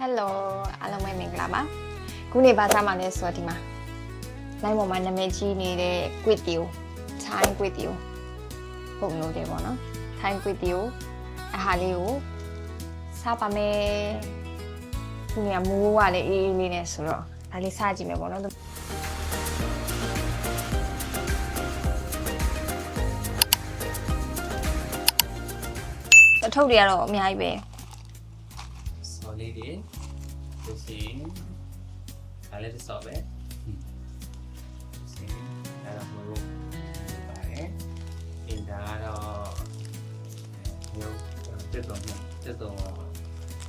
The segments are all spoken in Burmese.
ဟယ်လိုအားလုံးပဲမင်္ဂလာပါခုနေ့ဘာသာမှလဲဆိုတော့ဒီမှာ line ပေါ်မှာနာမည်ကြီးနေတဲ့ quiz တီကို Thai quiz တီကိုပုံလို့တယ်ပေါ့နော် Thai quiz တီကိုအဟာလေးကိုစားပါမယ်ခုနေ့ကမိုးကလည်းအေးအေးလေးနဲ့ဆိုတော့ဒါလေးစားကြည့်မယ်ပေါ့နော်အထုပ်တွေကတော့အများကြီးပဲ စော်လေးတွေသူစီဒါလည်းတစ်စော်ပဲစီဒါတော့မလို့ပါတယ်အင်ဒါကတော့မျိုးတက်တော့တက်တော့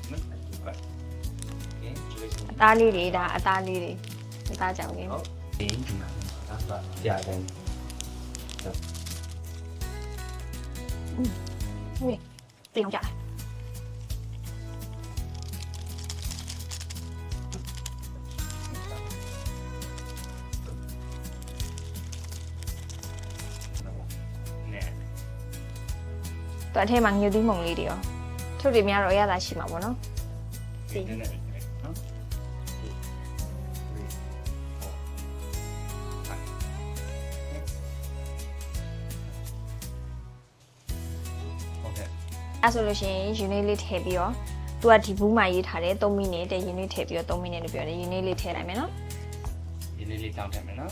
မတ်တူပါကဲကျွေးစအသားလေးတွေဒါအသား သူအထက်မှာငြူသီးမုံလေးတွေရောထုတ်တွေများတော့အရသာရှိမှာပေါ့နော်ဒီနေ့နော်ဟုတ်ကဲ့အဲဆိုလို့ရှိရင်ယူနစ်လေးထည့်ပြီးတော့သူကဒီဘူးမှာရေးထားတယ်3မိနစ်တဲ့ယူနစ်ထည့်ပြီးတော့3မိနစ်လို့ပြောတယ်ယူနစ်လေးထည့်လိုက်မယ်နော်ဒီနေ့လေးတောင်းတယ်မယ်နော်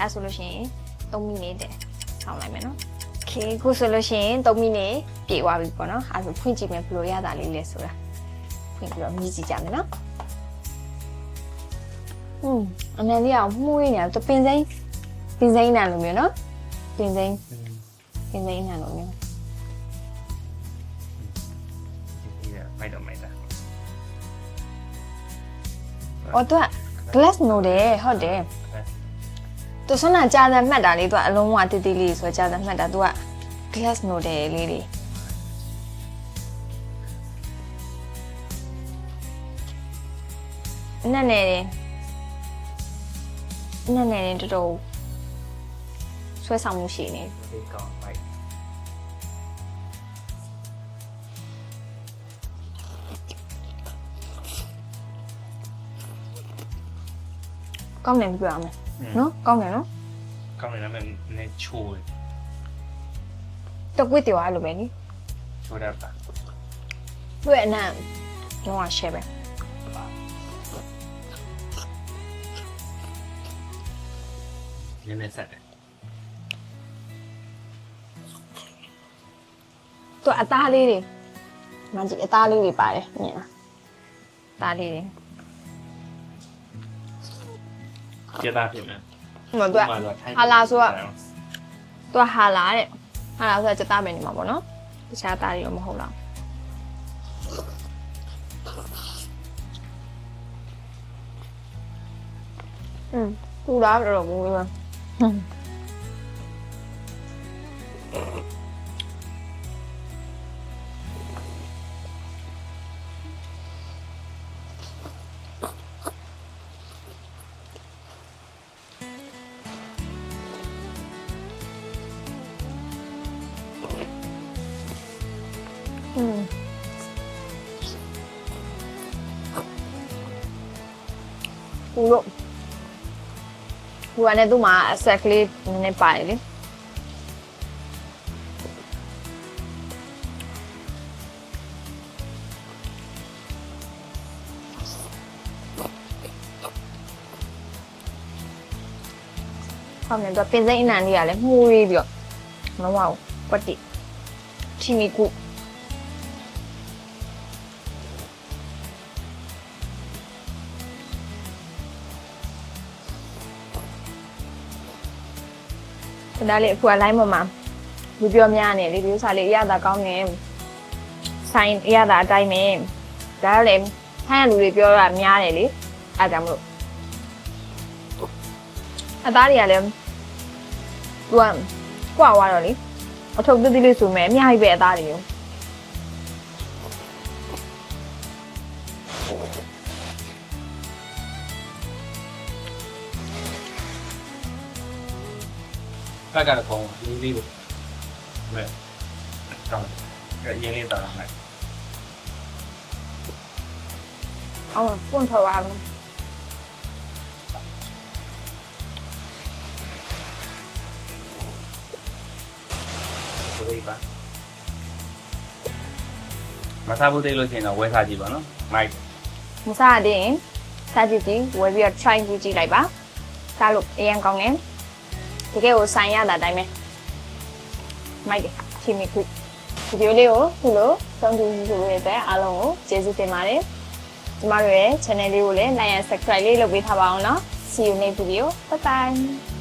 အဲဆိုလို့ရှိရင်3မိနစ်တဲ့ဆောင်းလိုက်မယ်နော်โอเคခုဆိုလို့ရှိရင်3မိနစ်ပြည့်သွားပြီပေါ့နော်အဲဆိုဖွင့်ကြည့်မယ်ဘယ်လိုရတာလေးလဲဆိုတာဖွင့်ပြီးတော့မြည်ကြည့်ကြမယ်နော်ဟွန်းအမှန်လေးအောင်မှုရနေတော့ပင်စိမ့်ပင်စိမ့်နာလိုမျိုးနော်ပင်စိမ့်ပင်စိမ့်နာလိုမျိုး ဒီကမိုက်တော့မိုက်တာ အော်သူက glass နိုးတယ်ဟုတ်တယ် သူဆွမ်းနာကြာတယ်မှတ်တာလေးသူကအလုံးဝတိတိလေးဆိုကြာတယ်မှတ်တာသူက glass နိုးတယ်လေးလေးနက်နေတယ်နက်နေတယ်တော်တော်ဆွဲဆောင်မှုရှိနေဒီကောင်မိုက်ကောင်းတယ်ပြောရမယ် နော်ကောင်းတယ်နော်ကောင်းတယ်ဒါပေမဲ့နည်းချိုးတယ်တော့ကွေးတယ်အဲ့လိုပဲနိချိုးတတ်တာသူ့ရဲ့အနံ့တော့ share ပဲနည်းနည်းဆက်တယ်သူအသားလေးတွေမကြည့်အသားလေးတွေပါတယ်မြင်လားအသားလေးတွေ ပြတာဖြစ်မယ်ဟိုမှာသူက ဟာလာဆိုတော့သူကဟာလာတဲ့ဟာလာဆိုတာစက်သားပဲနေမှာပေါ့နော်တခြားသားတွေတော့မဟုတ်တော့อืมသူလားတော်တော်ဘူးပဲ ဘူးလို့ဘူးကလည်းသူ့မှာအဆက်ကလေးနည်းနည်းပါတယ်လေဟုတ်တယ်သူကပင်စိမ့်အနံလေးကလည်းမှုရေးပြီးတော့မဝဘူးကွက်တိချီမီကု ဒါလေးအခုက line ပေါ်မှာလူပြောများနေလေဒီဥစ္စာလေးအရသာကောင်းနေဆိုင်အရသာအတိုင်းပဲဒါလည်းထိုင်းကလူတွေပြောတာများတယ်လေအားကြောင့်မလို့အသားတွေကလည်းသူကကွာသွားတော့လေအထုပ်သေးသေးလေးဆိုမဲ့အများကြီးပဲအသားတွေရော ဘက်ကတော့ခေါင်းလေးလေးလို့မဲ့တောင်းတယ်ရင်းလေးတားလိုက်အောင်ပွန့်ထွက်သွားမယ်ဆိုလေးပါမစားဘူးသေးလို့ရှိရင်တော့ဝဲစားကြည့်ပါနော်မိုက်မစားသေးရင်စားကြည့်ကြည့်ဝယ်ပြီးတော့ try ကြည့်ကြည့်လိုက်ပါစားလို့အရင်ကောင်းတယ် တကယ်ကိုဆိုင်ရတာတိုင်းပဲမိုက်တယ်ချီမီခွဗီဒီယိုလေးကိုခုလိုဆုံးဖြတ်ကြည့်လို့ရတဲ့အားလုံးကိုကျေးဇူးတင်ပါတယ်ကျမတို့ရဲ့ channel လေးကိုလည်း like and subscribe လေးလုပ်ပေးထားပါအောင်နော် see you next video bye bye